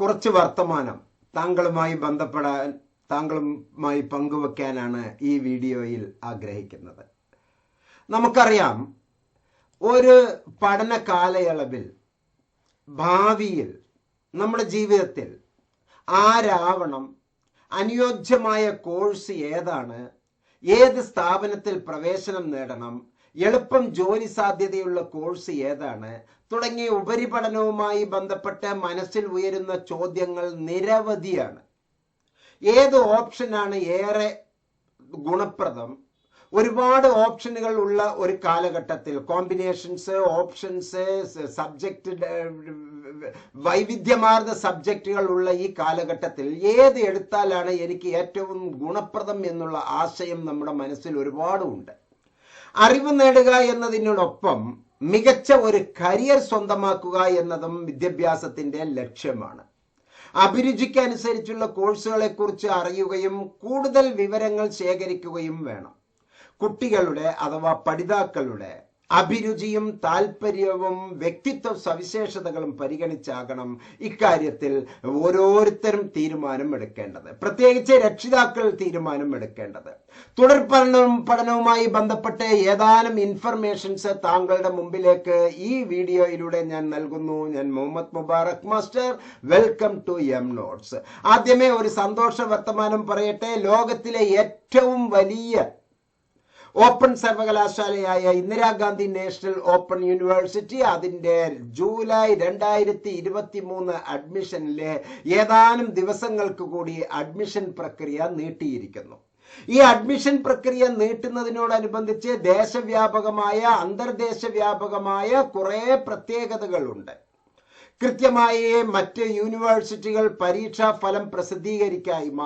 കുറച്ച് വർത്തമാനം താങ്കളുമായി ബന്ധപ്പെടാൻ താങ്കളുമായി പങ്കുവെക്കാനാണ് ഈ വീഡിയോയിൽ ആഗ്രഹിക്കുന്നത്. നമുക്കറിയാം ഒരു പഠന കാലയളവിൽ ഭാവിയിൽ നമ്മുടെ ജീവിതത്തിൽ ആരാവണം അനുയോജ്യമായ കോഴ്സ് ഏതാണ് ഏത് സ്ഥാപനത്തിൽ പ്രവേശനം നേടണം എളുപ്പം ജോലി സാധ്യതയുള്ള കോഴ്സ് ഏതാണ് തുടങ്ങിയ ഉപരിപഠനവുമായി ബന്ധപ്പെട്ട് മനസ്സിൽ ഉയരുന്ന ചോദ്യങ്ങൾ നിരവധിയാണ്. ഏത് ഓപ്ഷനാണ് ഏറെ ഗുണപ്രദം? ഒരുപാട് ഓപ്ഷനുകൾ ഉള്ള ഒരു കാലഘട്ടത്തിൽ കോമ്പിനേഷൻസ് ഓപ്ഷൻസ് സബ്ജക്റ്റ് വൈവിധ്യമാർന്ന സബ്ജക്റ്റുകൾ ഉള്ള ഈ കാലഘട്ടത്തിൽ ഏത് എടുത്താലാണ് എനിക്ക് ഏറ്റവും ഗുണപ്രദം എന്നുള്ള ആശയം നമ്മുടെ മനസ്സിൽ ഒരുപാടുണ്ട്. അറിവ് നേടുക എന്നതിനോടൊപ്പം മികച്ച ഒരു കരിയർ സ്വന്തമാക്കുക എന്നതും വിദ്യാഭ്യാസത്തിന്റെ ലക്ഷ്യമാണ്. അഭിരുചിക്കനുസരിച്ചുള്ള കോഴ്സുകളെ കോഴ്സുകളെക്കുറിച്ച് അറിയുകയും കൂടുതൽ വിവരങ്ങൾ ശേഖരിക്കുകയും വേണം. കുട്ടികളുടെ അഥവാ പഠിതാക്കളുടെ അഭിരുചിയും താല്പര്യവും വ്യക്തിത്വ സവിശേഷതകളും പരിഗണിച്ചാകണം ഇക്കാര്യത്തിൽ ഓരോരുത്തരും തീരുമാനം എടുക്കേണ്ടത്. പ്രത്യേകിച്ച് രക്ഷിതാക്കൾ തീരുമാനം എടുക്കേണ്ടത്. തുടർ പഠനവും പഠനവുമായി ബന്ധപ്പെട്ട് ഏതാനും ഇൻഫർമേഷൻസ് താങ്കളുടെ മുമ്പിലേക്ക് ഈ വീഡിയോയിലൂടെ ഞാൻ നൽകുന്നു. ഞാൻ Muhammad Mubarak master. Welcome to M notes ആദ്യമേ ഒരു സന്തോഷ വർത്തമാനം പറയട്ടെ. ലോകത്തിലെ ഏറ്റവും വലിയ ഓപ്പൺ സർവകലാശാലയായ ഇന്ദിരാഗാന്ധി നാഷണൽ ഓപ്പൺ യൂണിവേഴ്സിറ്റി അതിന്റെ ജൂലൈ രണ്ടായിരത്തി ഇരുപത്തി മൂന്ന് അഡ്മിഷനിലെ ഏതാനും ദിവസങ്ങൾക്ക് കൂടി അഡ്മിഷൻ പ്രക്രിയ നീട്ടിയിരിക്കുന്നു. ഈ അഡ്മിഷൻ പ്രക്രിയ നീട്ടുന്നതിനോടനുബന്ധിച്ച് ദേശവ്യാപകമായ അന്തർദേശവ്യാപകമായ കുറേ പ്രത്യേകതകളുണ്ട്. കൃത്യമായി മറ്റ് യൂണിവേഴ്സിറ്റികൾ പരീക്ഷാ ഫലം പ്രസിദ്ധീകരിക്കായ്മ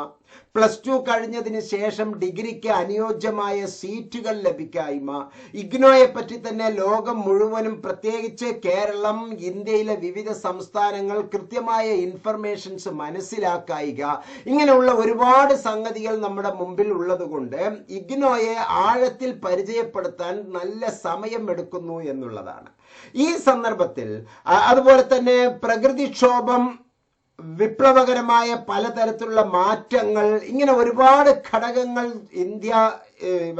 പ്ലസ് ടു കഴിഞ്ഞതിന് ശേഷം ഡിഗ്രിക്ക് അനുയോജ്യമായ സീറ്റുകൾ ലഭിക്കായ്മ ഇഗ്നോയെ പറ്റി തന്നെ ലോകം മുഴുവനും പ്രത്യേകിച്ച് കേരളം ഇന്ത്യയിലെ വിവിധ സംസ്ഥാനങ്ങൾ കൃത്യമായ ഇൻഫർമേഷൻസ് മനസ്സിലാക്കായിക. ഇങ്ങനെയുള്ള ഒരുപാട് സംഗതികൾ നമ്മുടെ മുമ്പിൽ ഉള്ളതുകൊണ്ട് ഇഗ്നോയെ ആഴത്തിൽ പരിചയപ്പെടുത്താൻ നല്ല സമയം എടുക്കുന്നു എന്നുള്ളതാണ്. ഈ സന്ദർഭത്തിൽ അതുപോലെ തന്നെ പ്രകൃതിക്ഷോഭം വിപ്ലവകരമായ പലതരത്തിലുള്ള മാറ്റങ്ങൾ ഇങ്ങനെ ഒരുപാട് ഘടകങ്ങൾ ഇന്ത്യ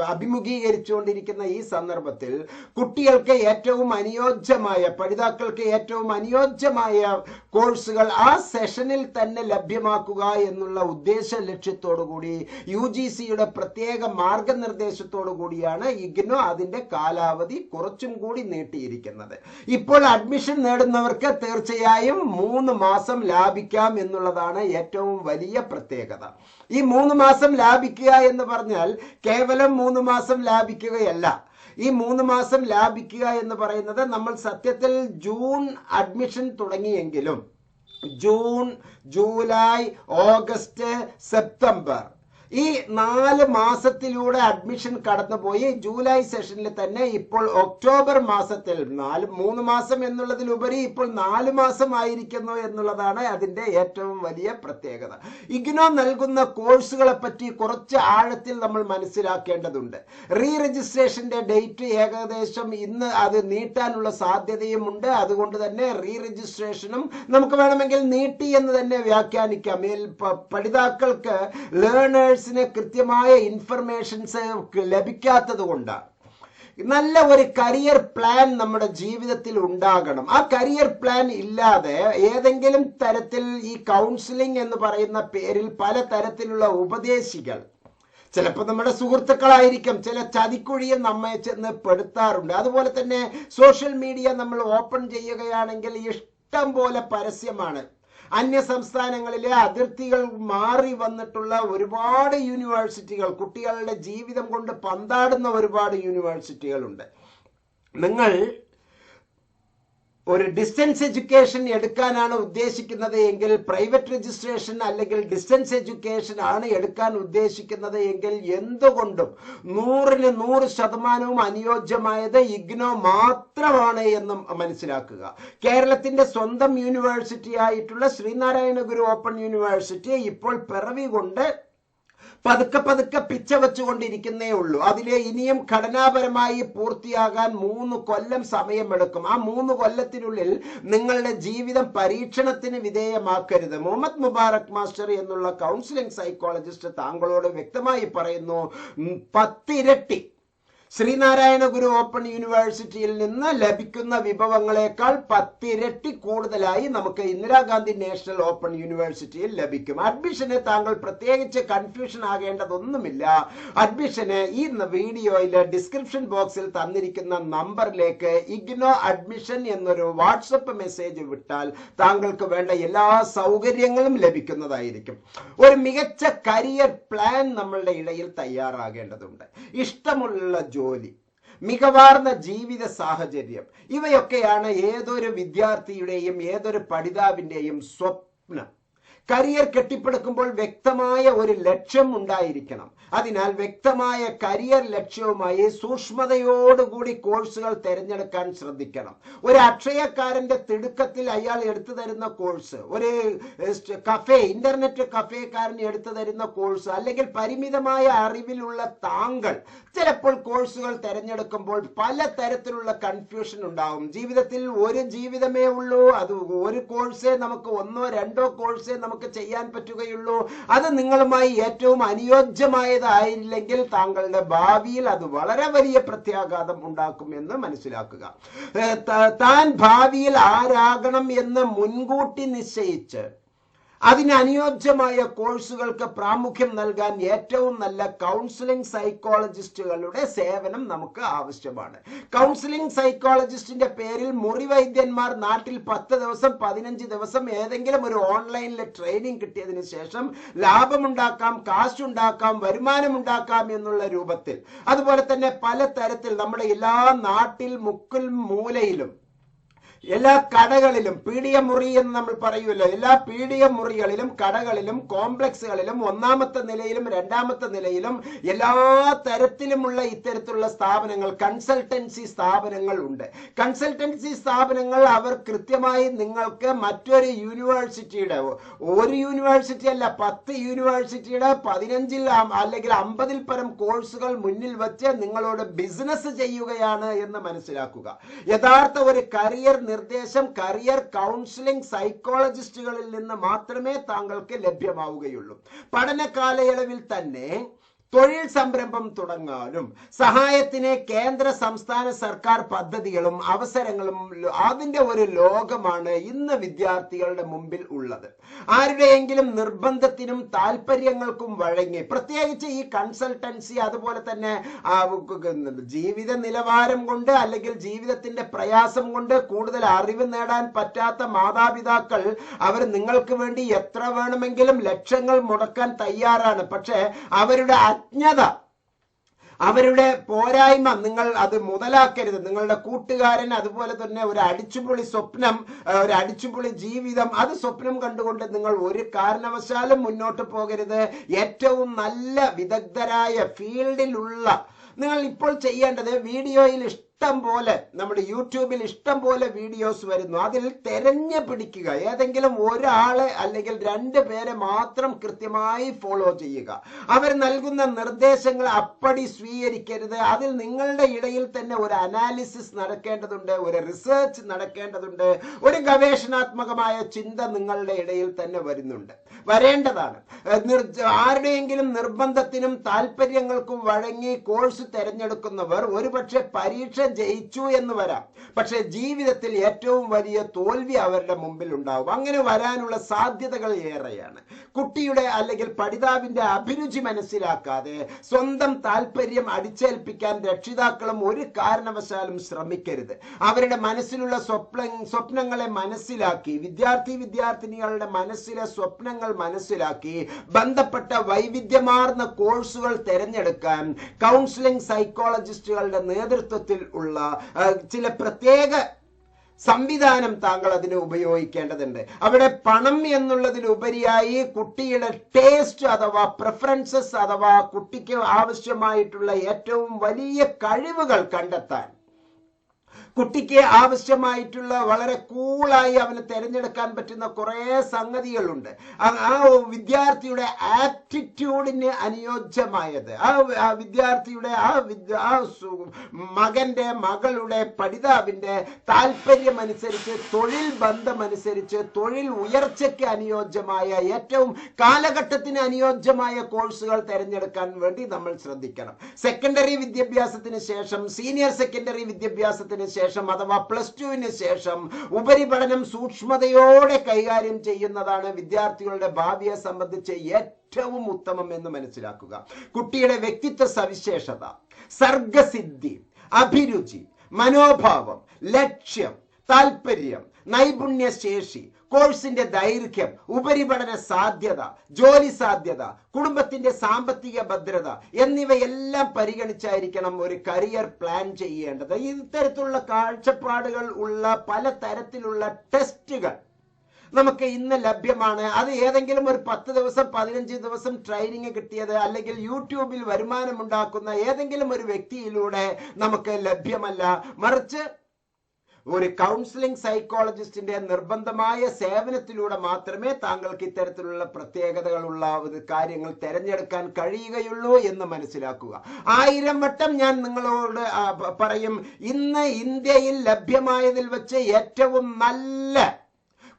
അഭിമുഖീകരിച്ചുകൊണ്ടിരിക്കുന്ന ഈ സന്ദർഭത്തിൽ കുട്ടികൾക്ക് ഏറ്റവും അനുയോജ്യമായ പഠിതാക്കൾക്ക് ഏറ്റവും അനുയോജ്യമായ കോഴ്സുകൾ ആ സെഷനിൽ തന്നെ ലഭ്യമാക്കുക എന്നുള്ള ഉദ്ദേശ ലക്ഷ്യത്തോടു കൂടി യു ജി സിയുടെ പ്രത്യേക മാർഗനിർദ്ദേശത്തോടു കൂടിയാണ് ഇഗ്നോ അതിന്റെ കാലാവധി കുറച്ചും കൂടി നീട്ടിയിരിക്കുന്നത്. ഇപ്പോൾ അഡ്മിഷൻ നേടുന്നവർക്ക് തീർച്ചയായും മൂന്ന് മാസം ലാഭിക്കാം എന്നുള്ളതാണ് ഏറ്റവും വലിയ പ്രത്യേകത. ഈ മൂന്ന് മാസം ലാഭിക്കുക എന്ന് പറഞ്ഞാൽ കേവലം മൂന്ന് മാസം ലാഭിക്കുകയല്ല. ഈ മൂന്ന് മാസം ലാഭിക്കുക എന്ന് പറയുന്നത് നമ്മൾ സത്യത്തിൽ ജൂൺ അഡ്മിഷൻ തുടങ്ങിയെങ്കിലും ജൂൺ ജൂലൈ ഓഗസ്റ്റ് സെപ്റ്റംബർ ഈ നാല് മാസത്തിലൂടെ അഡ്മിഷൻ കടന്നുപോയി. ജൂലൈ സെഷനിൽ തന്നെ ഇപ്പോൾ ഒക്ടോബർ മാസത്തിൽ നാല് മൂന്ന് മാസം എന്നുള്ളതിലുപരി ഇപ്പോൾ നാല് മാസം ആയിരിക്കുന്നു എന്നുള്ളതാണ് അതിന്റെ ഏറ്റവും വലിയ പ്രത്യേകത. ഇഗ്നോ നൽകുന്ന കോഴ്സുകളെ പറ്റി കുറച്ച് ആഴത്തിൽ നമ്മൾ മനസ്സിലാക്കേണ്ടതുണ്ട്. റീ രജിസ്ട്രേഷന്റെ ഡേറ്റ് ഏകദേശം ഇന്ന് അത് നീട്ടാനുള്ള സാധ്യതയുമുണ്ട്. അതുകൊണ്ട് തന്നെ റീ രജിസ്ട്രേഷനും നമുക്ക് വേണമെങ്കിൽ നീട്ടി എന്ന് തന്നെ വ്യാഖ്യാനിക്കാം. പഠിതാക്കൾക്ക് പ- പഠിതാക്കൾക്ക് കൃത്യമായ ഇൻഫർമേഷൻസ് ലഭിക്കാത്തത് കൊണ്ടാണ് നല്ല ഒരു കരിയർ പ്ലാൻ നമ്മുടെ ജീവിതത്തിൽ ഉണ്ടാകണം. ആ കരിയർ പ്ലാൻ ഇല്ലാതെ ഏതെങ്കിലും തരത്തിൽ ഈ കൗൺസിലിംഗ് എന്ന് പറയുന്ന പേരിൽ പല തരത്തിലുള്ള ഉപദേശികൾ ചിലപ്പോൾ നമ്മുടെ സുഹൃത്തുക്കളായിരിക്കും ചില ചതിക്കുഴിയും നമ്മെ ചെന്ന് പെടുത്താറുണ്ട്. അതുപോലെ തന്നെ സോഷ്യൽ മീഡിയ നമ്മൾ ഓപ്പൺ ചെയ്യുകയാണെങ്കിൽ ഇഷ്ടം പോലെ പരസ്യമാണ്. അന്യ സംസ്ഥാനങ്ങളിലെ അതിർത്തികൾ മാറി വന്നിട്ടുള്ള ഒരുപാട് യൂണിവേഴ്സിറ്റികൾ കുട്ടികളുടെ ജീവിതം കൊണ്ട് പന്താടുന്ന ഒരുപാട് യൂണിവേഴ്സിറ്റികളുണ്ട്. നിങ്ങൾ ഒരു ഡിസ്റ്റൻസ് എഡ്യൂക്കേഷൻ എടുക്കാനാണ് ഉദ്ദേശിക്കുന്നത് എങ്കിൽ പ്രൈവറ്റ് രജിസ്ട്രേഷൻ അല്ലെങ്കിൽ ഡിസ്റ്റൻസ് എഡ്യൂക്കേഷൻ ആണ് എടുക്കാൻ ഉദ്ദേശിക്കുന്നത് എങ്കിൽ എന്തുകൊണ്ടും നൂറിന് നൂറ് ശതമാനവും അനുയോജ്യമായത് ഇഗ്നോ മാത്രമാണ് എന്ന് മനസ്സിലാക്കുക. കേരളത്തിന്റെ സ്വന്തം യൂണിവേഴ്സിറ്റി ആയിട്ടുള്ള ശ്രീനാരായണ ഗുരു ഓപ്പൺ യൂണിവേഴ്സിറ്റി ഇപ്പോൾ പിറവി കൊണ്ട് പതുക്കെ പതുക്കെ പിച്ച വെച്ചുകൊണ്ടിരിക്കുന്നേ ഉള്ളൂ. അതിലെ ഇനിയും ഘടനാപരമായി പൂർത്തിയാകാൻ മൂന്ന് കൊല്ലം സമയമെടുക്കും. ആ മൂന്ന് കൊല്ലത്തിനുള്ളിൽ നിങ്ങളുടെ ജീവിതം പരീക്ഷണത്തിന് വിധേയമാക്കരുത്. മുഹമ്മദ് മുബാറക് മാസ്റ്റർ എന്നുള്ള കൗൺസിലിംഗ് സൈക്കോളജിസ്റ്റ് താങ്കളോട് വ്യക്തമായി പറയുന്നു പത്തിരട്ടി ശ്രീനാരായണ ഗുരു ഓപ്പൺ യൂണിവേഴ്സിറ്റിയിൽ നിന്ന് ലഭിക്കുന്ന വിഭവങ്ങളെക്കാൾ പത്തിരട്ടി കൂടുതലായി നമുക്ക് ഇന്ദിരാഗാന്ധി നാഷണൽ ഓപ്പൺ യൂണിവേഴ്സിറ്റിയിൽ ലഭിക്കും. അഡ്മിഷന് താങ്കൾ പ്രത്യേകിച്ച് കൺഫ്യൂഷൻ ആകേണ്ടതൊന്നുമില്ല. അഡ്മിഷന് ഈ വീഡിയോയിൽ ഡിസ്ക്രിപ്ഷൻ ബോക്സിൽ തന്നിരിക്കുന്ന നമ്പറിലേക്ക് ഇഗ്നോ അഡ്മിഷൻ എന്നൊരു വാട്സപ്പ് മെസ്സേജ് വിട്ടാൽ താങ്കൾക്ക് വേണ്ട എല്ലാ സൗകര്യങ്ങളും ലഭിക്കുന്നതായിരിക്കും. ഒരു മികച്ച കരിയർ പ്ലാൻ നമ്മളുടെ ഇടയിൽ തയ്യാറാകേണ്ടതുണ്ട്. ഇഷ്ടമുള്ള ജോലി. മികവാർന്ന ജീവിത സാഹചര്യം. ഇവയൊക്കെയാണ് ഏതൊരു വിദ്യാർത്ഥിയുടെയും ഏതൊരു പഠിതാവിന്റെയും സ്വപ്നം. കരിയർ കെട്ടിപ്പടുക്കുമ്പോൾ വ്യക്തമായ ഒരു ലക്ഷ്യം ഉണ്ടായിരിക്കണം. അതിനാൽ വ്യക്തമായ കരിയർ ലക്ഷ്യവുമായി സൂക്ഷ്മതയോടുകൂടി കോഴ്സുകൾ തിരഞ്ഞെടുക്കാൻ ശ്രദ്ധിക്കണം. ഒരു അക്ഷയക്കാരന്റെ തിടുക്കത്തിൽ അയാൾ എടുത്തു തരുന്ന കോഴ്സ് ഒരു കഫേ ഇന്റർനെറ്റ് കഫേക്കാരൻ എടുത്തു തരുന്ന കോഴ്സ് അല്ലെങ്കിൽ പരിമിതമായ അറിവിലുള്ള താങ്കൾ ചിലപ്പോൾ കോഴ്സുകൾ തിരഞ്ഞെടുക്കുമ്പോൾ പല തരത്തിലുള്ള കൺഫ്യൂഷൻ ഉണ്ടാവും. ജീവിതത്തിൽ ഒരു ജീവിതമേ ഉള്ളൂ അത് ഒരു കോഴ്സേ നമുക്ക് ഒന്നോ രണ്ടോ കോഴ്സേ നമുക്ക് ചെയ്യാൻ പറ്റുകയുള്ളൂ. അത് നിങ്ങളുമായി ഏറ്റവും അനുയോജ്യമായതായില്ലെങ്കിൽ താങ്കളുടെ ഭാവിയിൽ അത് വളരെ വലിയ പ്രത്യാഘാതം ഉണ്ടാക്കുമെന്ന് മനസ്സിലാക്കുക. താൻ ഭാവിയിൽ ആരാകണം എന്ന് മുൻകൂട്ടി നിശ്ചയിച്ച് അതിന് അനുയോജ്യമായ കോഴ്സുകൾക്ക് പ്രാമുഖ്യം നൽകാൻ ഏറ്റവും നല്ല കൗൺസിലിംഗ് സൈക്കോളജിസ്റ്റുകളുടെ സേവനം നമുക്ക് ആവശ്യമാണ്. കൗൺസിലിംഗ് സൈക്കോളജിസ്റ്റിന്റെ പേരിൽ മുറി മുറിവൈദ്യന്മാർ നാട്ടിൽ പത്ത് ദിവസം പതിനഞ്ച് ദിവസം ഏതെങ്കിലും ഒരു ഓൺലൈനിൽ ട്രെയിനിങ് കിട്ടിയതിന് ശേഷം ലാഭമുണ്ടാക്കാം കാശുണ്ടാക്കാം വരുമാനമുണ്ടാക്കാം എന്നുള്ള രൂപത്തിൽ. അതുപോലെ തന്നെ പല തരത്തിൽ നമ്മുടെ എല്ലാ നാട്ടിൽ മുക്കിൽ മൂലയിലും എല്ലാ കടകളിലും പീഡിയ മുറി എന്ന് നമ്മൾ പറയുമല്ലോ എല്ലാ പീഡിയ മുറികളിലും കടകളിലും കോംപ്ലക്സുകളിലും ഒന്നാമത്തെ നിലയിലും രണ്ടാമത്തെ നിലയിലും എല്ലാ തരത്തിലുമുള്ള ഇത്തരത്തിലുള്ള സ്ഥാപനങ്ങൾ കൺസൾട്ടൻസി സ്ഥാപനങ്ങൾ ഉണ്ട്. കൺസൾട്ടൻസി സ്ഥാപനങ്ങൾ അവർ കൃത്യമായി നിങ്ങൾക്ക് മറ്റൊരു യൂണിവേഴ്സിറ്റിയുടെ ഒരു യൂണിവേഴ്സിറ്റി അല്ല പത്ത് യൂണിവേഴ്സിറ്റിയുടെ പതിനഞ്ചിൽ അല്ലെങ്കിൽ അമ്പതിൽ പരം കോഴ്സുകൾ മുന്നിൽ വെച്ച് നിങ്ങളോട് ബിസിനസ് ചെയ്യുകയാണ് എന്ന് മനസ്സിലാക്കുക. യഥാർത്ഥ ഒരു കരിയർ നിർദ്ദേശം കരിയർ കൗൺസിലിംഗ് സൈക്കോളജിസ്റ്റുകളിൽ നിന്ന് മാത്രമേ താങ്കൾക്ക് ലഭ്യമാവുകയുള്ളൂ. പഠന കാലയളവിൽ തന്നെ തൊഴിൽ സംരംഭം തുടങ്ങാനും സഹായത്തിന് കേന്ദ്ര സംസ്ഥാന സർക്കാർ പദ്ധതികളും അവസരങ്ങളും അതിന്റെ ഒരു ലോകമാണ് ഇന്ന് വിദ്യാർത്ഥികളുടെ മുമ്പിൽ ഉള്ളത്. ആരുടെയെങ്കിലും നിർബന്ധത്തിനും താല്പര്യങ്ങൾക്കും വഴങ്ങി പ്രത്യേകിച്ച് ഈ കൺസൾട്ടൻസി അതുപോലെ തന്നെ ജീവിത നിലവാരം കൊണ്ട് അല്ലെങ്കിൽ ജീവിതത്തിന്റെ പ്രയാസം കൊണ്ട് കൂടുതൽ അറിവ് നേടാൻ പറ്റാത്ത മാതാപിതാക്കൾ അവർ നിങ്ങൾക്ക് വേണ്ടി എത്ര വേണമെങ്കിലും ലക്ഷങ്ങൾ മുടക്കാൻ തയ്യാറാണ്. പക്ഷേ അവരുടെ അജ്ഞത. അവരുടെ പോരായ്മ നിങ്ങൾ അത് മുതലാക്കരുത്. നിങ്ങളുടെ കൂട്ടുകാരൻ അതുപോലെ തന്നെ ഒരു അടിച്ചുപൊളി സ്വപ്നം ഒരു അടിച്ചുപൊളി ജീവിതം അത് സ്വപ്നം കണ്ടുകൊണ്ട് നിങ്ങൾ ഒരു കാരണവശാലും മുന്നോട്ട് പോകരുത്. ഏറ്റവും നല്ല വിദഗ്ധരായ ഫീൽഡിലുള്ള നിങ്ങൾ ഇപ്പോൾ ചെയ്യേണ്ടത് വീഡിയോയിൽ ഇഷ്ടം പോലെ നമ്മുടെ യൂട്യൂബിൽ ഇഷ്ടം പോലെ വീഡിയോസ് വരുന്നു. അതിൽ തെരഞ്ഞു പിടിക്കുക. ഏതെങ്കിലും ഒരാളെ അല്ലെങ്കിൽ രണ്ട് പേരെ മാത്രം കൃത്യമായി ഫോളോ ചെയ്യുക. അവർ നൽകുന്ന നിർദ്ദേശങ്ങൾ അപ്പടി സ്വീകരിക്കരുത്. അതിൽ നിങ്ങളുടെ ഇടയിൽ തന്നെ ഒരു അനാലിസിസ് നടക്കേണ്ടതുണ്ട് ഒരു റിസർച്ച് നടക്കേണ്ടതുണ്ട് ഒരു ഗവേഷണാത്മകമായ ചിന്ത നിങ്ങളുടെ ഇടയിൽ തന്നെ വരുന്നുണ്ട്. വരേണ്ടതാണ്. ആരുടെയെങ്കിലും നിർബന്ധത്തിനും താല്പര്യങ്ങൾക്കും വഴങ്ങി കോഴ്സ് തിരഞ്ഞെടുക്കുന്നവർ ഒരുപക്ഷെ പരീക്ഷ ജയിച്ചു എന്ന് വരാം. പക്ഷെ ജീവിതത്തിൽ ഏറ്റവും വലിയ തോൽവി അവരുടെ മുമ്പിൽ ഉണ്ടാവും. അങ്ങനെ വരാനുള്ള സാധ്യതകൾ ഏറെയാണ്. കുട്ടിയുടെ അല്ലെങ്കിൽ പഠിതാവിന്റെ അഭിരുചി മനസ്സിലാക്കാതെ സ്വന്തം താല്പര്യം അടിച്ചേൽപ്പിക്കാൻ രക്ഷിതാക്കളും ഒരു കാരണവശാലും ശ്രമിക്കരുത്. അവരുടെ മനസ്സിലുള്ള സ്വപ്ന സ്വപ്നങ്ങളെ മനസ്സിലാക്കി വിദ്യാർത്ഥി വിദ്യാർത്ഥിനികളുടെ മനസ്സിലെ സ്വപ്നങ്ങൾ മനസ്സിലാക്കി ബന്ധപ്പെട്ട വൈവിധ്യമാർന്ന കോഴ്സുകൾ തിരഞ്ഞെടുക്കാൻ കൗൺസിലിംഗ് സൈക്കോളജിസ്റ്റുകളുടെ നേതൃത്വത്തിൽ ഉള്ള ചില പ്രത്യേക സംവിധാനം താങ്കൾ അതിന് ഉപയോഗിക്കേണ്ടതുണ്ട്. അവിടെ പണം എന്നുള്ളതിലുപരിയായി കുട്ടിയുടെ ടേസ്റ്റ് അഥവാ പ്രിഫറൻസസ് അഥവാ കുട്ടിക്ക് ആവശ്യമായിട്ടുള്ള ഏറ്റവും വലിയ കഴിവുകൾ കണ്ടെത്താൻ കുട്ടിക്ക് ആവശ്യമായിട്ടുള്ള വളരെ കൂളായി അവന് തിരഞ്ഞെടുക്കാൻ പറ്റുന്ന കുറേ സംഗതികളുണ്ട്. ആ- വിദ്യാർത്ഥിയുടെ ആറ്റിറ്റ്യൂഡിന് അനുയോജ്യമായത്. ആ വിദ്യാർത്ഥിയുടെ ആ ആ മകന്റെ മകളുടെ പഠിതാവിന്റെ താല്പര്യമനുസരിച്ച് തൊഴിൽ ബന്ധമനുസരിച്ച് തൊഴിൽ ഉയർച്ചയ്ക്ക് അനുയോജ്യമായ ഏറ്റവും കാലഘട്ടത്തിന് അനുയോജ്യമായ കോഴ്സുകൾ തിരഞ്ഞെടുക്കാൻ വേണ്ടി നമ്മൾ ശ്രദ്ധിക്കണം. സെക്കൻഡറി വിദ്യാഭ്യാസത്തിന് ശേഷം സീനിയർ സെക്കൻഡറി വിദ്യാഭ്യാസത്തിന് ശേഷം അഥവാ പ്ലസ് ടുവിന് ശേഷം ഉപരിപഠനം സൂക്ഷ്മതയോടെ കൈകാര്യം ചെയ്യുന്നതാണ് വിദ്യാർത്ഥികളുടെ ഭാവിയെ സംബന്ധിച്ച് ഏറ്റവും ഉത്തമം എന്ന് മനസ്സിലാക്കുക. കുട്ടിയുടെ വ്യക്തിത്വ സവിശേഷത സർഗസിദ്ധി അഭിരുചി മനോഭാവം ലക്ഷ്യം താല്പര്യം നൈപുണ്യശേഷി കോഴ്സിന്റെ ദൈർഘ്യം ഉപരിപഠന സാധ്യത ജോലി സാധ്യത കുടുംബത്തിന്റെ സാമ്പത്തിക ഭദ്രത എന്നിവയെല്ലാം പരിഗണിച്ചായിരിക്കണം ഒരു കരിയർ പ്ലാൻ ചെയ്യേണ്ടത്. ഇത്തരത്തിലുള്ള കാഴ്ചപ്പാടുകൾ ഉള്ള പല തരത്തിലുള്ള ടെസ്റ്റുകൾ നമുക്ക് ഇന്ന് ലഭ്യമാണ്. അത് ഏതെങ്കിലും ഒരു പത്ത് ദിവസം പതിനഞ്ച് ദിവസം ട്രെയിനിങ് കിട്ടിയത് അല്ലെങ്കിൽ യൂട്യൂബിൽ വരുമാനമുണ്ടാക്കുന്ന ഏതെങ്കിലും ഒരു വ്യക്തിയിലൂടെ നമുക്ക് ലഭ്യമല്ല. മറിച്ച് ഒരു കൗൺസിലിംഗ് സൈക്കോളജിസ്റ്റിന്റെ നിർബന്ധമായ സേവനത്തിലൂടെ മാത്രമേ താങ്കൾക്ക് ഇത്തരത്തിലുള്ള പ്രത്യേകതകളുള്ള കാര്യങ്ങൾ തിരഞ്ഞെടുക്കാൻ കഴിയുകയുള്ളൂ എന്ന് മനസ്സിലാക്കുക. ആയിരം വട്ടം ഞാൻ നിങ്ങളോട് പറയും ഇന്ന് ഇന്ത്യയിൽ ലഭ്യമായതിൽ വെച്ച് ഏറ്റവും നല്ല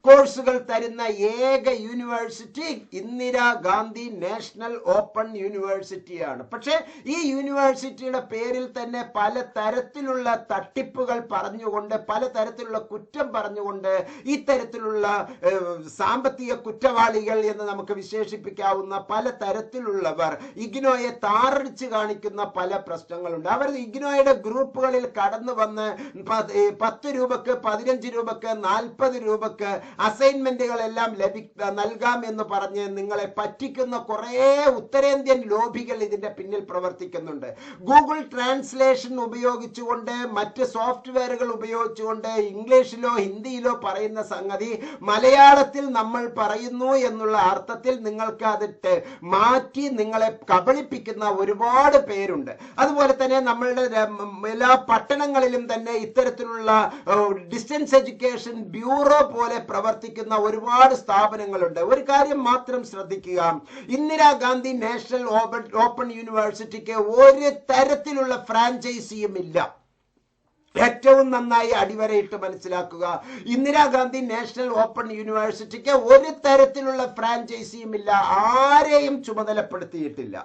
കോഴ്സുകൾ തരുന്ന ഏക യൂണിവേഴ്സിറ്റി ഇന്ദിരാഗാന്ധി നാഷണൽ ഓപ്പൺ യൂണിവേഴ്സിറ്റിയാണ്. പക്ഷേ ഈ യൂണിവേഴ്സിറ്റിയുടെ പേരിൽ തന്നെ പല തരത്തിലുള്ള തട്ടിപ്പുകൾ പറഞ്ഞുകൊണ്ട് പല തരത്തിലുള്ള കുറ്റം പറഞ്ഞുകൊണ്ട് ഇത്തരത്തിലുള്ള സാമ്പത്തിക കുറ്റവാളികൾ എന്ന് നമുക്ക് വിശേഷിപ്പിക്കാവുന്ന പല തരത്തിലുള്ളവർ ഇഗ്നോയെ താറടിച്ച് കാണിക്കുന്ന പല പ്രശ്നങ്ങളുണ്ട്. അവർ ഇഗ്നോയുടെ ഗ്രൂപ്പുകളിൽ കടന്നു വന്ന് പത്ത് രൂപക്ക് പതിനഞ്ച് രൂപക്ക് നാൽപ്പത് രൂപക്ക് അസൈൻമെന്റുകളെല്ലാം ലഭി നൽകാം എന്ന് പറഞ്ഞ് നിങ്ങളെ പറ്റിക്കുന്ന കുറേ ഉത്തരേന്ത്യൻ ലോബികൾ ഇതിന്റെ പിന്നിൽ പ്രവർത്തിക്കുന്നുണ്ട്. ഗൂഗിൾ ട്രാൻസ്ലേഷൻ ഉപയോഗിച്ചുകൊണ്ട് മറ്റ് സോഫ്റ്റ്വെയറുകൾ ഉപയോഗിച്ചുകൊണ്ട് ഇംഗ്ലീഷിലോ ഹിന്ദിയിലോ പറയുന്ന സംഗതി മലയാളത്തിൽ നമ്മൾ പറയുന്നു എന്നുള്ള അർത്ഥത്തിൽ നിങ്ങൾക്ക് അതിട്ട് മാറ്റി നിങ്ങളെ കബളിപ്പിക്കുന്ന ഒരുപാട് പേരുണ്ട്. അതുപോലെ തന്നെ നമ്മളുടെ എല്ലാ പട്ടണങ്ങളിലും തന്നെ ഇത്തരത്തിലുള്ള ഡിസ്റ്റൻസ് എഡ്യൂക്കേഷൻ ബ്യൂറോ പോലെ പ്രവർത്തിക്കുന്ന ഒരുപാട് സ്ഥാപനങ്ങളുണ്ട്. ഒരു കാര്യം മാത്രം ശ്രദ്ധിക്കുക. ഇന്ദിരാഗാന്ധി നാഷണൽ ഓപ്പൺ യൂണിവേഴ്സിറ്റിക്ക് ഒരു തരത്തിലുള്ള ഫ്രാഞ്ചൈസിയും ഇല്ല ഏറ്റവും നന്നായി അടിവരയിട്ട് മനസ്സിലാക്കുക. ഇന്ദിരാഗാന്ധി നാഷണൽ ഓപ്പൺ യൂണിവേഴ്സിറ്റിക്ക് ഒരു തരത്തിലുള്ള ഫ്രാഞ്ചൈസിയും ഇല്ല ആരെയും ചുമതലപ്പെടുത്തിയിട്ടില്ല.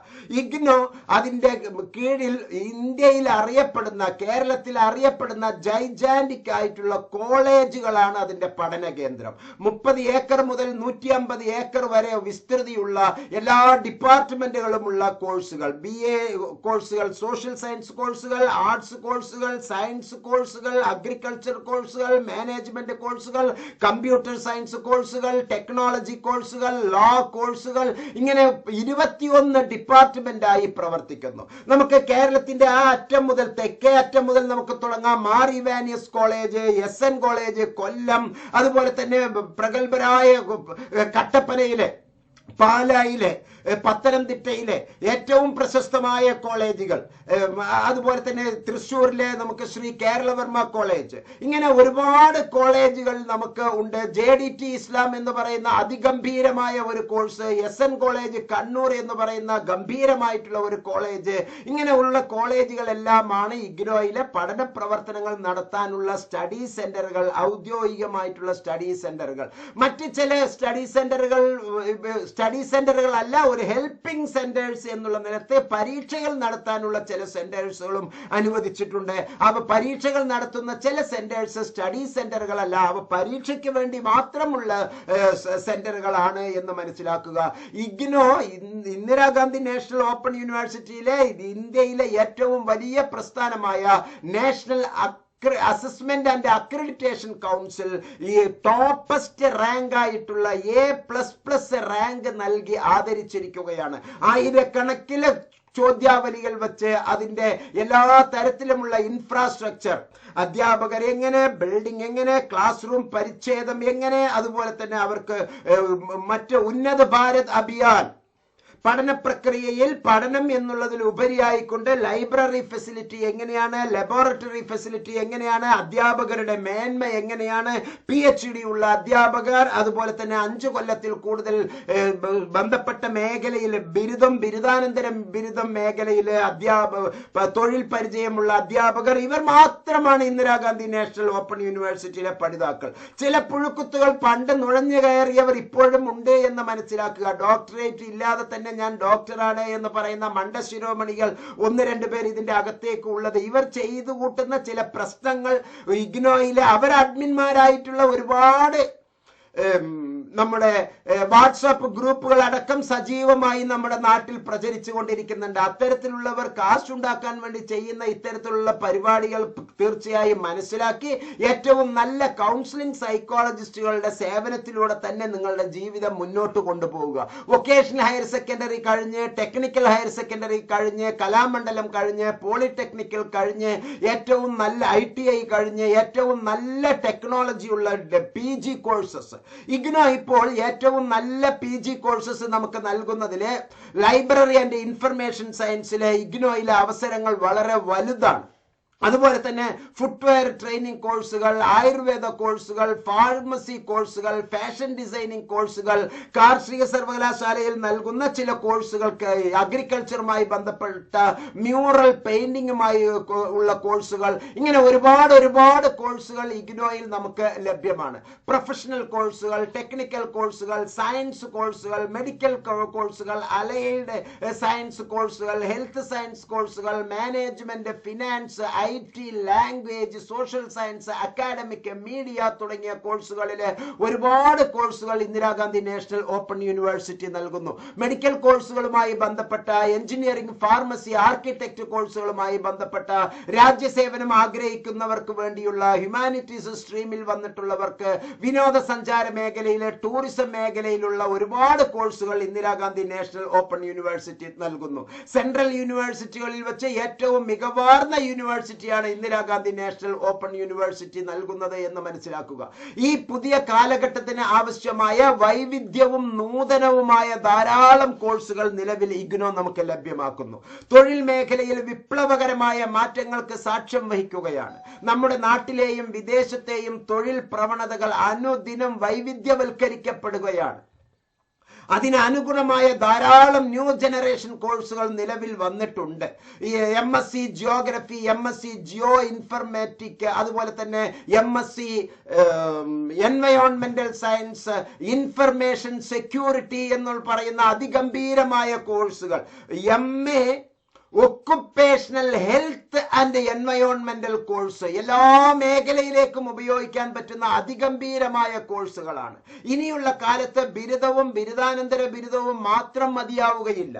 ഇഗ്നോ അതിന്റെ കീഴിൽ ഇന്ത്യയിൽ അറിയപ്പെടുന്ന കേരളത്തിൽ അറിയപ്പെടുന്ന ജൈജാന്റിക് ആയിട്ടുള്ള കോളേജുകളാണ് അതിന്റെ പഠന കേന്ദ്രം. മുപ്പത് ഏക്കർ മുതൽ നൂറ്റി അമ്പത് ഏക്കർ വരെ വിസ്തൃതിയുള്ള എല്ലാ ഡിപ്പാർട്ട്മെന്റുകളുമുള്ള കോഴ്സുകൾ. ബി എ കോഴ്സുകൾ സോഷ്യൽ സയൻസ് കോഴ്സുകൾ ആർട്സ് കോഴ്സുകൾ സയൻസ് കോഴ്സുകൾ അഗ്രികൾച്ചർ കോഴ്സുകൾ മാനേജ്മെന്റ് കോഴ്സുകൾ കമ്പ്യൂട്ടർ സയൻസ് കോഴ്സുകൾ ടെക്നോളജി കോഴ്സുകൾ ലോ കോഴ്സുകൾ ഇങ്ങനെ ഇരുപത്തിയൊന്ന് ഡിപ്പാർട്ട്മെന്റ് ആയി പ്രവർത്തിക്കുന്നു. നമുക്ക് കേരളത്തിന്റെ ആ അറ്റം മുതൽ തെക്കേ അറ്റം മുതൽ നമുക്ക് തുടങ്ങാം. Mar Ivanios college S N college Kollam അതുപോലെ തന്നെ പ്രഗത്ഭരായ കട്ടപ്പനയിലെ പാലായിലെ പത്തനംതിട്ടയിലെ ഏറ്റവും പ്രശസ്തമായ കോളേജുകൾ. അതുപോലെ തന്നെ തൃശ്ശൂരിലെ നമുക്ക് ശ്രീ കേരളവർമ്മ കോളേജ്. ഇങ്ങനെ ഒരുപാട് കോളേജുകൾ നമുക്ക് ഉണ്ട്. ജെ ഡി ടി ഇസ്ലാം എന്ന് പറയുന്ന അതിഗംഭീരമായ ഒരു course S N college Kannur എന്ന് പറയുന്ന ഗംഭീരമായിട്ടുള്ള ഒരു കോളേജ്. ഇങ്ങനെ ഇങ്ങനെയുള്ള കോളേജുകളെല്ലാമാണ് ഇഗ്നോയിലെ പഠന പ്രവർത്തനങ്ങൾ നടത്താനുള്ള സ്റ്റഡി സെന്ററുകൾ ഔദ്യോഗികമായിട്ടുള്ള സ്റ്റഡി സെന്ററുകൾ. മറ്റ് ചില സ്റ്റഡി സെന്ററുകൾ സ്റ്റഡി സെന്ററുകളല്ല ഒരു ഹെൽപ്പിംഗ് സെന്റേഴ്സ് എന്നുള്ള നിലത്തെ പരീക്ഷകൾ നടത്താനുള്ള ചില സെന്റേഴ്സുകളും അനുവദിച്ചിട്ടുണ്ട്. അവ പരീക്ഷകൾ നടത്തുന്ന ചില സെന്റേഴ്സ് സ്റ്റഡി സെന്ററുകളല്ല. അവ പരീക്ഷയ്ക്ക് വേണ്ടി മാത്രമുള്ള സെന്ററുകളാണ് എന്ന് മനസ്സിലാക്കുക. ഇഗ്നോ ഇന്ദിരാഗാന്ധി നാഷണൽ ഓപ്പൺ യൂണിവേഴ്സിറ്റിയിലെ ഇന്ത്യയിലെ ഏറ്റവും വലിയ പ്രസ്ഥാനമായ national assessment and accreditation council ഈ ടോപ്പസ്റ്റ് റാങ്ക് ആയിട്ടുള്ള എ പ്ലസ് പ്ലസ് റാങ്ക് നൽകി ആദരിച്ചിരിക്കുകയാണ്. ആയിരക്കണക്കിലെ ചോദ്യാവലികൾ വെച്ച് അതിന്റെ എല്ലാ തരത്തിലുമുള്ള ഇൻഫ്രാസ്ട്രക്ചർ അധ്യാപകർ എങ്ങനെ ബിൽഡിംഗ് എങ്ങനെ ക്ലാസ് റൂം പരിച്ഛേദം എങ്ങനെ അതുപോലെ തന്നെ അവർക്ക് മറ്റ് ഉന്നത ഭാരത് അഭിയാൻ പഠന പ്രക്രിയയിൽ പഠനം എന്നുള്ളതിൽ ഉപരിയായിക്കൊണ്ട് ലൈബ്രറി ഫെസിലിറ്റി എങ്ങനെയാണ് ലബോറട്ടറി ഫെസിലിറ്റി എങ്ങനെയാണ് അധ്യാപകരുടെ മേന്മ എങ്ങനെയാണ് പി എച്ച് ഡി ഉള്ള അധ്യാപകർ അതുപോലെ തന്നെ അഞ്ചു കൊല്ലത്തിൽ കൂടുതൽ ബന്ധപ്പെട്ട മേഖലയിൽ ബിരുദം ബിരുദാനന്തരം ബിരുദം മേഖലയിൽ അധ്യാപക തൊഴിൽ പരിചയമുള്ള അധ്യാപകർ ഇവർ മാത്രമാണ് ഇന്ദിരാഗാന്ധി നാഷണൽ ഓപ്പൺ യൂണിവേഴ്സിറ്റിയിലെ പഠിതാക്കൾ. ചില പുഴുക്കുത്തുകൾ പണ്ട് നുഴഞ്ഞു കയറിയവർ ഇപ്പോഴും ഉണ്ട് എന്ന് മനസ്സിലാക്കുക. ഡോക്ടറേറ്റ് ഇല്ലാതെ തന്നെ ഞാൻ ഡോക്ടറാണ് എന്ന് പറയുന്ന മണ്ടശിരോമണികൾ ഒന്ന് രണ്ട് പേർ ഇതിന്റെ അകത്തേക്ക് ഉള്ളത് ഇവർ ചെയ്തു കൂട്ടുന്ന ചില പ്രശ്നങ്ങൾ ഇഗ്നോയിലെ അവർ അഡ്മിന്മാരായിട്ടുള്ള ഒരുപാട് നമ്മുടെ വാട്സപ്പ് ഗ്രൂപ്പുകൾ അടക്കം സജീവമായി നമ്മുടെ നാട്ടിൽ പ്രചരിച്ചു കൊണ്ടിരിക്കുന്നുണ്ട്. അത്തരത്തിലുള്ളവർ കാശ് ഉണ്ടാക്കാൻ വേണ്ടി ചെയ്യുന്ന ഇത്തരത്തിലുള്ള പരിപാടികൾ തീർച്ചയായും മനസ്സിലാക്കി ഏറ്റവും നല്ല കൗൺസിലിംഗ് സൈക്കോളജിസ്റ്റുകളുടെ സേവനത്തിലൂടെ തന്നെ നിങ്ങളുടെ ജീവിതം മുന്നോട്ട് കൊണ്ടുപോവുക. വൊക്കേഷണൽ ഹയർ സെക്കൻഡറി കഴിഞ്ഞ് ടെക്നിക്കൽ ഹയർ സെക്കൻഡറി കഴിഞ്ഞ് കലാമണ്ഡലം കഴിഞ്ഞ് പോളിടെക്നിക്കൽ കഴിഞ്ഞ് ഏറ്റവും നല്ല ഐ ടി ഐ കഴിഞ്ഞ് ഏറ്റവും നല്ല ടെക്നോളജിയുള്ള പി ജി കോഴ്സസ് ഇഗ്നോ ഇപ്പോൾ ഏറ്റവും നല്ല പി ജി കോഴ്സസ് നമുക്ക് നൽകുന്നതിൽ ലൈബ്രറി ആൻഡ് ഇൻഫർമേഷൻ സയൻസിലെ ഇഗ്നോയിലെ അവസരങ്ങൾ വളരെ വലുതാണ്. അതുപോലെ തന്നെ ഫുട്വെയർ ട്രെയിനിങ് കോഴ്സുകൾ ആയുർവേദ കോഴ്സുകൾ ഫാർമസി കോഴ്സുകൾ ഫാഷൻ ഡിസൈനിങ് കോഴ്സുകൾ കാർഷിക സർവകലാശാലയിൽ നൽകുന്ന ചില കോഴ്സുകൾക്ക് അഗ്രികൾച്ചറുമായി ബന്ധപ്പെട്ട മ്യൂറൽ പെയിന്റിങ്ങുമായി ഉള്ള കോഴ്സുകൾ ഇങ്ങനെ ഒരുപാട് ഒരുപാട് കോഴ്സുകൾ ഇഗ്നോയിൽ നമുക്ക് ലഭ്യമാണ്. പ്രൊഫഷണൽ കോഴ്സുകൾ ടെക്നിക്കൽ കോഴ്സുകൾ സയൻസ് കോഴ്സുകൾ മെഡിക്കൽ കോഴ്സുകൾ അലൈഡ് സയൻസ് കോഴ്സുകൾ ഹെൽത്ത് സയൻസ് കോഴ്സുകൾ management finance I T language social science academic media തുടങ്ങിയ കോഴ്സുകളിൽ ഒരുപാട് കോഴ്സുകൾ ഇന്ദിരാഗാന്ധി നാഷണൽ ഓപ്പൺ യൂണിവേഴ്സിറ്റി നൽകുന്നു. മെഡിക്കൽ കോഴ്സുകളുമായി ബന്ധപ്പെട്ട എഞ്ചിനീയറിംഗ് ഫാർമസി ആർക്കിടെക്ട് കോഴ്സുകളുമായി ബന്ധപ്പെട്ട രാജ്യസേവനം ആഗ്രഹിക്കുന്നവർക്ക് വേണ്ടിയുള്ള ഹ്യൂമാനിറ്റീസ് സ്ട്രീമിൽ വന്നിട്ടുള്ളവർക്ക് വിനോദസഞ്ചാര മേഖലയിലെ ടൂറിസം മേഖലയിലുള്ള ഒരുപാട് കോഴ്സുകൾ ഇന്ദിരാഗാന്ധി നാഷണൽ ഓപ്പൺ യൂണിവേഴ്സിറ്റി നൽകുന്നു. സെൻട്രൽ യൂണിവേഴ്സിറ്റികളിൽ വെച്ച് ഏറ്റവും മികവാർന്ന യൂണിവേഴ്സിറ്റിയാണ് ഇന്ദിരാഗാന്ധി നാഷണൽ ഓപ്പൺ യൂണിവേഴ്സിറ്റി നൽകുന്നത് എന്ന് മനസ്സിലാക്കുക. ഈ പുതിയ കാലഘട്ടത്തിന് ആവശ്യമായ വൈവിധ്യവും നൂതനവുമായ ധാരാളം കോഴ്സുകൾ നിലവിൽ ഇഗ്നോ നമുക്ക് ലഭ്യമാക്കുന്നു. തൊഴിൽ മേഖലയിൽ വിപ്ലവകരമായ മാറ്റങ്ങൾക്ക് സാക്ഷ്യം വഹിക്കുകയാണ്. നമ്മുടെ നാട്ടിലെയും വിദേശത്തെയും തൊഴിൽ പ്രവണതകൾ അനുദിനം വൈവിധ്യവൽക്കരിക്കപ്പെടുകയാണ്. അതിന് അനുഗുണമായ ധാരാളം ന്യൂ ജനറേഷൻ കോഴ്സുകൾ നിലവിൽ വന്നിട്ടുണ്ട്. M S C geography M S C geo informatic അതുപോലെ തന്നെ എം എസ് സി എൻവയോൺമെന്റൽ സയൻസ് ഇൻഫർമേഷൻ സെക്യൂരിറ്റി എന്ന് പറയുന്ന അതിഗംഭീരമായ കോഴ്സുകൾ. M A occupational health and എൻവയോൺമെന്റൽ course എല്ലാ മേഖലയിലേക്കും ഉപയോഗിക്കാൻ പറ്റുന്ന അതിഗംഭീരമായ കോഴ്സുകളാണ് ഇനിയുള്ള കാലത്ത് ബിരുദവും ബിരുദാനന്തര ബിരുദവും മാത്രം മതിയാവുകയില്ല.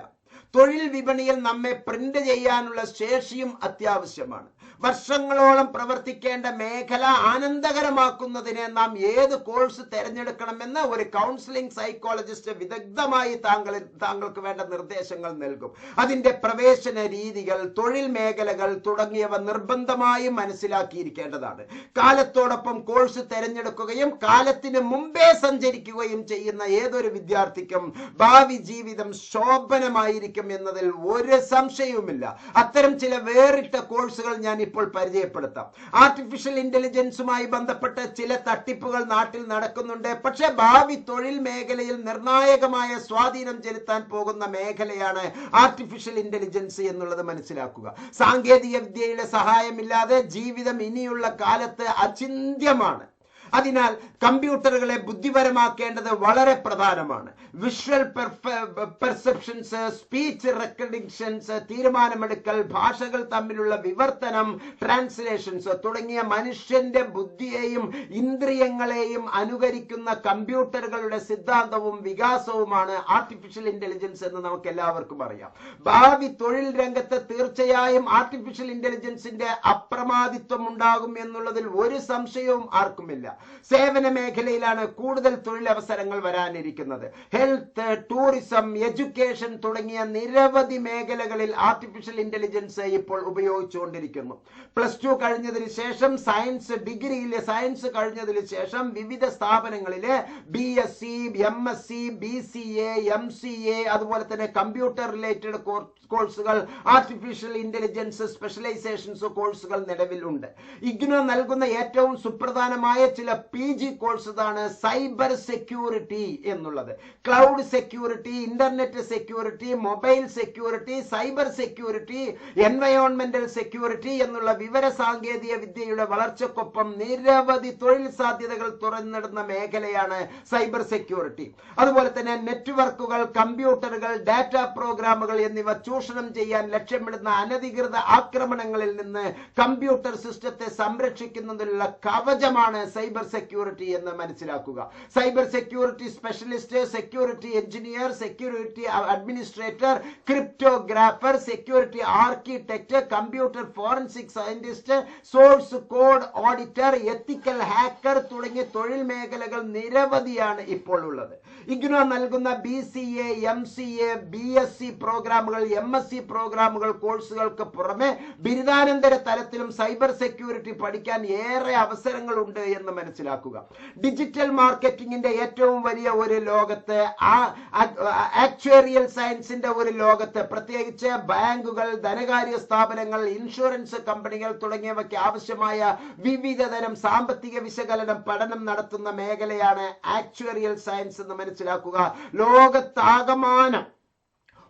തൊഴിൽ വിപണിയിൽ നമ്മെ പ്രിന്റ് ചെയ്യാനുള്ള ശേഷിയും അത്യാവശ്യമാണ്. വർഷങ്ങളോളം പ്രവർത്തിക്കേണ്ട മേഖല ആനന്ദകരമാക്കുന്നതിന് നാം ഏത് കോഴ്സ് തിരഞ്ഞെടുക്കണമെന്ന് ഒരു കൗൺസിലിംഗ് സൈക്കോളജിസ്റ്റ് വിദഗ്ധമായി താങ്കൾ താങ്കൾക്ക് വേണ്ട നിർദ്ദേശങ്ങൾ നൽകും. അതിന്റെ പ്രവേശന രീതികൾ തൊഴിൽ മേഖലകൾ തുടങ്ങിയവ നിർബന്ധമായും മനസ്സിലാക്കിയിരിക്കേണ്ടതാണ്. കാലത്തോടൊപ്പം കോഴ്സ് തിരഞ്ഞെടുക്കുകയും കാലത്തിന് മുമ്പേ സഞ്ചരിക്കുകയും ചെയ്യുന്ന ഏതൊരു വിദ്യാർത്ഥിക്കും ഭാവി ജീവിതം ശോഭനമായിരിക്കും എന്നതിൽ ഒരു സംശയവുമില്ല. അത്തരം ചില വേറിട്ട കോഴ്സുകൾ ഞാൻ ഇപ്പോൾ പരിചയപ്പെടുത്താം. ആർട്ടിഫിഷ്യൽ ഇന്റലിജൻസുമായി ബന്ധപ്പെട്ട ചില തട്ടിപ്പുകൾ നാട്ടിൽ നടക്കുന്നുണ്ട്. പക്ഷെ ഭാവി തൊഴിൽ മേഖലയിൽ നിർണായകമായ സ്വാധീനം ചെലുത്താൻ പോകുന്ന മേഖലയാണ് ആർട്ടിഫിഷ്യൽ ഇന്റലിജൻസ് എന്നുള്ളത് മനസ്സിലാക്കുക. സാങ്കേതിക വിദ്യയുടെ സഹായമില്ലാതെ ജീവിതം ഇനിയുള്ള കാലത്ത് അചിന്യമാണ് അതിനാൽ കമ്പ്യൂട്ടറുകളെ ബുദ്ധിപരമാക്കേണ്ടത് വളരെ പ്രധാനമാണ്. വിഷ്വൽ പെർസെപ്ഷൻസ് സ്പീച്ച് റെക്കഗ്നിഷൻസ് തീരുമാനമെടുക്കൽ ഭാഷകൾ തമ്മിലുള്ള വിവർത്തനം ട്രാൻസ്ലേഷൻസ് തുടങ്ങിയ മനുഷ്യന്റെ ബുദ്ധിയെയും ഇന്ദ്രിയങ്ങളെയും അനുകരിക്കുന്ന കമ്പ്യൂട്ടറുകളുടെ സിദ്ധാന്തവും വികാസവുമാണ് ആർട്ടിഫിഷ്യൽ ഇന്റലിജൻസ് എന്ന് നമുക്ക് എല്ലാവർക്കും അറിയാം. ഭാവി തൊഴിൽ രംഗത്ത് തീർച്ചയായും ആർട്ടിഫിഷ്യൽ ഇന്റലിജൻസിന്റെ അപ്രമാദിത്വം ഉണ്ടാകും എന്നുള്ളതിൽ ഒരു സംശയവും ആർക്കുമില്ല. സേവന മേഖലയിലാണ് കൂടുതൽ തൊഴിലവസരങ്ങൾ വരാനിരിക്കുന്നത്. ഹെൽത്ത് ടൂറിസം എഡ്യൂക്കേഷൻ തുടങ്ങിയ നിരവധി മേഖലകളിൽ ആർട്ടിഫിഷ്യൽ ഇന്റലിജൻസ് ഇപ്പോൾ ഉപയോഗിച്ചുകൊണ്ടിരിക്കുന്നു. പ്ലസ് ടു കഴിഞ്ഞതിന് ശേഷം സയൻസ് ഡിഗ്രിയിലെ സയൻസ് കഴിഞ്ഞതിന് ശേഷം വിവിധ സ്ഥാപനങ്ങളിലെ B S C M S C B C A M C A അതുപോലെ തന്നെ കമ്പ്യൂട്ടർ റിലേറ്റഡ് കോഴ്സുകൾ ആർട്ടിഫിഷ്യൽ ഇന്റലിജൻസ് സ്പെഷ്യലൈസേഷൻസ് കോഴ്സുകൾ നിലവിലുണ്ട്. ഇഗ്നോ നൽകുന്ന ഏറ്റവും സുപ്രധാനമായ ചില പി ജി കോഴ്സ് ഇതാണ് സൈബർ സെക്യൂരിറ്റി എന്നുള്ളത്. Cloud security internet security mobile security cyber security എൻവയോൺമെന്റൽ security എന്നുള്ള വിവര സാങ്കേതിക വിദ്യയുടെ വളർച്ചക്കൊപ്പം നിരവധി തൊഴിൽ സാധ്യതകൾ തുറന്നിടുന്ന മേഖലയാണ് സൈബർ സെക്യൂരിറ്റി. അതുപോലെ തന്നെ നെറ്റ്വർക്കുകൾ കമ്പ്യൂട്ടറുകൾ ഡാറ്റ പ്രോഗ്രാമുകൾ എന്നിവ ചൂഷണം ചെയ്യാൻ ലക്ഷ്യമിടുന്ന അനധികൃത ആക്രമണങ്ങളിൽ നിന്ന് കമ്പ്യൂട്ടർ സിസ്റ്റത്തെ സംരക്ഷിക്കുന്നതിനുള്ള കവചമാണ് സൈബർ സെക്യൂരിറ്റി എന്ന് മനസ്സിലാക്കുക. Cyber security specialist security engineer security administrator cryptographer security architect computer forensic scientist source code auditor ethical hacker തുടങ്ങിയ തൊഴിൽ മേഖലകൾ നിരവധിയാണ് ഇപ്പോൾ ഉള്ളത്. ഇഗ്നോ നൽകുന്ന B C A M C A B S C പ്രോഗ്രാമുകൾ എം എസ് സി പ്രോഗ്രാമുകൾ കോഴ്സുകൾക്ക് പുറമെ ബിരുദാനന്തര തലത്തിലും സൈബർ സെക്യൂരിറ്റി പഠിക്കാൻ ഏറെ അവസരങ്ങളുണ്ട് എന്ന് മനസ്സിലാക്കുക. ഡിജിറ്റൽ മാർക്കറ്റിംഗിന്റെ ഏറ്റവും വലിയ ഒരു ലോകത്ത് ആക്ച്വേറിയൽ സയൻസിന്റെ ഒരു ലോകത്ത് പ്രത്യേകിച്ച് ബാങ്കുകൾ ധനകാര്യ സ്ഥാപനങ്ങൾ ഇൻഷുറൻസ് കമ്പനികൾ തുടങ്ങിയവയ്ക്ക് ആവശ്യമായ വിവിധ തരം സാമ്പത്തിക വിശകലനം പഠനം നടത്തുന്ന മേഖലയാണ് ആക്ച്വേറിയൽ സയൻസ് എന്ന് മനസ്സിലാക്കുക. ലോകത്താകമാനം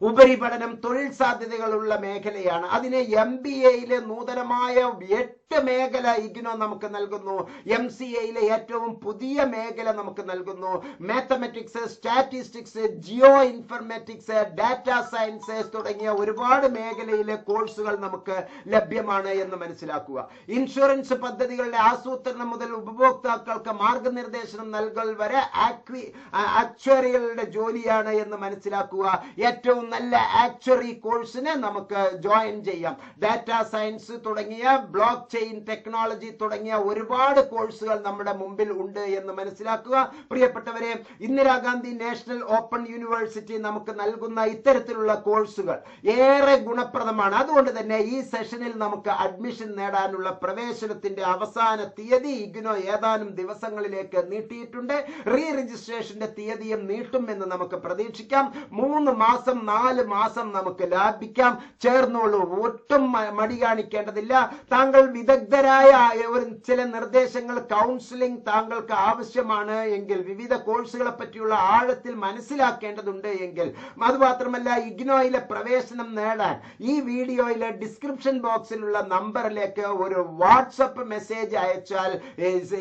ഉപരിപഠനം തൊഴിൽ സാധ്യതകളുള്ള മേഖലയാണ്. അതിനെ എം ബി എയിലെ നൂതനമായ എട്ട് മേഖല ഇഗ്നോ നമുക്ക് നൽകുന്നു. എം സി എയിലെ ഏറ്റവും പുതിയ മേഖല നമുക്ക് നൽകുന്നു. Mathematics statistics geo informatics data science തുടങ്ങിയ ഒരുപാട് മേഖലയിലെ കോഴ്സുകൾ നമുക്ക് ലഭ്യമാണ് എന്ന് മനസ്സിലാക്കുക. ഇൻഷുറൻസ് പദ്ധതികളുടെ ആസൂത്രണം മുതൽ ഉപഭോക്താക്കൾക്ക് മാർഗനിർദ്ദേശനം നൽകൽ വരെ ആക്വി ആക്ച്വറികളുടെ ജോലിയാണ് എന്ന് മനസ്സിലാക്കുക. ഏറ്റവും നല്ല ആക്ച്വറി കോഴ്സിനെ നമുക്ക് ജോയിൻ ചെയ്യാം. ഡാറ്റ സയൻസ് തുടങ്ങിയ ബ്ലോക്ക് ടെക്നോളജി തുടങ്ങിയ ഒരുപാട് കോഴ്സുകൾ നമ്മുടെ മുമ്പിൽ ഉണ്ട് എന്ന് മനസ്സിലാക്കുക. പ്രിയപ്പെട്ടവരെ ഇന്ദിരാഗാന്ധി നാഷണൽ ഓപ്പൺ യൂണിവേഴ്സിറ്റി നമുക്ക് നൽകുന്ന ഇത്തരത്തിലുള്ള കോഴ്സുകൾ ഏറെ ഗുണപ്രദമാണ്. അതുകൊണ്ട് തന്നെ ഈ സെഷനിൽ നമുക്ക് അഡ്മിഷൻ നേടാനുള്ള പ്രവേശനത്തിന്റെ അവസാന തീയതി ഇഗ്നോ ഏതാനും ദിവസങ്ങളിലേക്ക് നീട്ടിയിട്ടുണ്ട്. റീ രജിസ്ട്രേഷന്റെ തീയതിയും നീട്ടും എന്ന് നമുക്ക് പ്രതീക്ഷിക്കാം. മൂന്ന് മാസം നാല് മാസം നമുക്ക് ലാഭിക്കാം. ചേർന്നോളൂ. ഒട്ടും മടി കാണിക്കേണ്ടതില്ല. താങ്കൾ വിദഗ്ധരായ ചില നിർദ്ദേശങ്ങൾ കൗൺസിലിംഗ് താങ്കൾക്ക് ആവശ്യമാണ് എങ്കിൽ വിവിധ കോഴ്സുകളെ പറ്റിയുള്ള ആഴത്തിൽ മനസ്സിലാക്കേണ്ടതുണ്ട് എങ്കിൽ അതുമാത്രമല്ല ഇഗ്നോയിലെ പ്രവേശനം നേടാൻ ഈ വീഡിയോയിലെ ഡിസ്ക്രിപ്ഷൻ ബോക്സിലുള്ള നമ്പറിലേക്ക് ഒരു വാട്സപ്പ് മെസ്സേജ് അയച്ചാൽ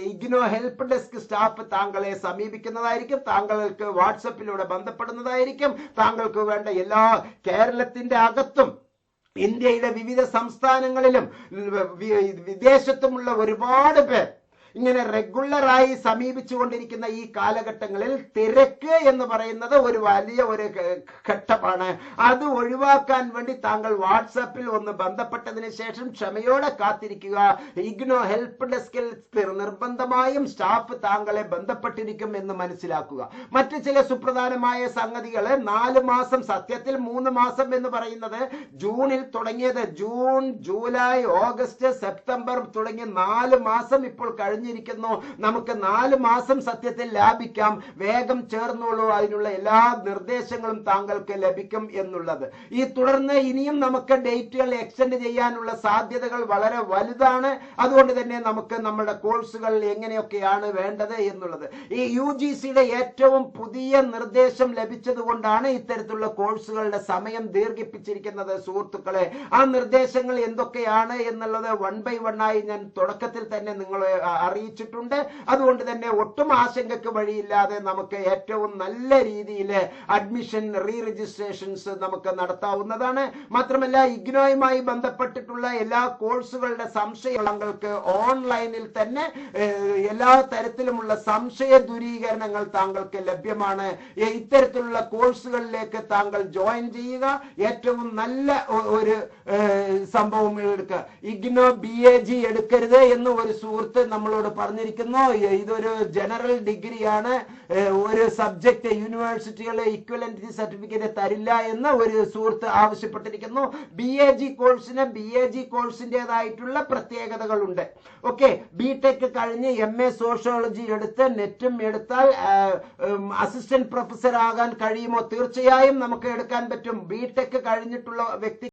ഇഗ്നോ ഹെൽപ്പ് ഡെസ്ക് സ്റ്റാഫ് താങ്കളെ സമീപിക്കുന്നതായിരിക്കും താങ്കൾക്ക് വാട്സപ്പിലൂടെ ബന്ധപ്പെടുന്നതായിരിക്കും താങ്കൾക്ക് വേണ്ട എല്ലാ കേരളത്തിന്റെ അകത്തും ഇന്ത്യയുടെ വിവിധ സംസ്ഥാനങ്ങളിലും വിദേശത്തുമുള്ള ഒരുപാട് പേർ ഇങ്ങനെ റെഗുലറായി സമീപിച്ചുകൊണ്ടിരിക്കുന്ന ഈ കാലഘട്ടങ്ങളിൽ തിരക്ക് എന്ന് പറയുന്നത് ഒരു വലിയ ഒരു ഘട്ടമാണ്. അത് ഒഴിവാക്കാൻ വേണ്ടി താങ്കൾ വാട്സാപ്പിൽ ഒന്ന് ബന്ധപ്പെട്ടതിന് ശേഷം ക്ഷമയോടെ കാത്തിരിക്കുക. ഇഗ്നോ ഹെൽപ്പ് ഡെസ്കിൽ നിർബന്ധമായും സ്റ്റാഫ് താങ്കളെ ബന്ധപ്പെട്ടിരിക്കും എന്ന് മനസ്സിലാക്കുക. മറ്റു ചില സുപ്രധാനമായ സംഗതികൾ നാല് മാസം സത്യത്തിൽ മൂന്ന് മാസം എന്ന് പറയുന്നത് ജൂണിൽ തുടങ്ങിയത് ജൂൺ ജൂലൈ ഓഗസ്റ്റ് സെപ്റ്റംബർ തുടങ്ങിയ നാല് മാസം ഇപ്പോൾ കഴിഞ്ഞിരിക്കുന്നു നമുക്ക് നാല് മാസം സത്യത്തിൽ ലാഭിക്കാം. വേഗം ചേർന്നോളൂ. അതിനുള്ള എല്ലാ നിർദ്ദേശങ്ങളും താങ്കൾക്ക് ലഭിക്കും എന്നുള്ളത്. ഈ തുടർന്ന് ഇനിയും നമുക്ക് ഡേറ്റുകൾ എക്സ്റ്റെൻഡ് ചെയ്യാനുള്ള സാധ്യതകൾ വളരെ വലുതാണ്. അതുകൊണ്ട് തന്നെ നമുക്ക് നമ്മുടെ കോഴ്സുകൾ എങ്ങനെയൊക്കെയാണ് വേണ്ടത് എന്നുള്ളത്. ഈ യു ജി സിയുടെ ഏറ്റവും പുതിയ നിർദ്ദേശം ലഭിച്ചത് കൊണ്ടാണ് ഇത്തരത്തിലുള്ള കോഴ്സുകളുടെ സമയം ദീർഘിപ്പിച്ചിരിക്കുന്നത്. സുഹൃത്തുക്കളെ ആ നിർദ്ദേശങ്ങൾ എന്തൊക്കെയാണ് എന്നുള്ളത് വൺ ബൈ വൺ ആയി ഞാൻ തുടക്കത്തിൽ തന്നെ നിങ്ങളെ അറിയിച്ചിട്ടുണ്ട്. അതുകൊണ്ട് തന്നെ ഒട്ടും ആശങ്കക്ക് വഴിയില്ലാതെ നമുക്ക് ഏറ്റവും നല്ല രീതിയിൽ അഡ്മിഷൻ റീ രജിസ്ട്രേഷൻസ് നമുക്ക് നടത്താവുന്നതാണ്. മാത്രമല്ല ഇഗ്നോയുമായി ബന്ധപ്പെട്ടിട്ടുള്ള എല്ലാ കോഴ്സുകളുടെ സംശയങ്ങൾക്ക് ഓൺലൈനിൽ തന്നെ എല്ലാ തരത്തിലുമുള്ള സംശയ ദൂരീകരണങ്ങൾ താങ്കൾക്ക് ലഭ്യമാണ്. ഇത്തരത്തിലുള്ള കോഴ്സുകളിലേക്ക് താങ്കൾ ജോയിൻ ചെയ്യുക. ഏറ്റവും നല്ല ഒരു സംഭവം എടുക്കുക. ഇഗ്നോ ബി എ ജി എടുക്കരുത് എന്ന് ഒരു സുഹൃത്ത് നമ്മളോട് കുട്ടികളോട് പറഞ്ഞിരിക്കുന്നു ഇതൊരു ജനറൽ ഡിഗ്രിയാണ്. ഒരു സബ്ജക്ട് യൂണിവേഴ്സിറ്റികളെ ഇക്വലന്റി സർട്ടിഫിക്കറ്റ് തരില്ല എന്ന് ഒരു സുഹൃത്ത് ആവശ്യപ്പെട്ടിരിക്കുന്നു. ബി എ ജി കോഴ്സിന് ബി എ ജി കോഴ്സിന്റെതായിട്ടുള്ള പ്രത്യേകതകളുണ്ട്. ഓക്കെ ബി ടെക് കഴിഞ്ഞ് എം എ സോഷ്യോളജി എടുത്ത് നെറ്റും എടുത്താൽ അസിസ്റ്റന്റ് പ്രൊഫസർ ആകാൻ കഴിയുമോ? തീർച്ചയായും നമുക്ക് എടുക്കാൻ പറ്റും. ബി ടെക് കഴിഞ്ഞിട്ടുള്ള വ്യക്തി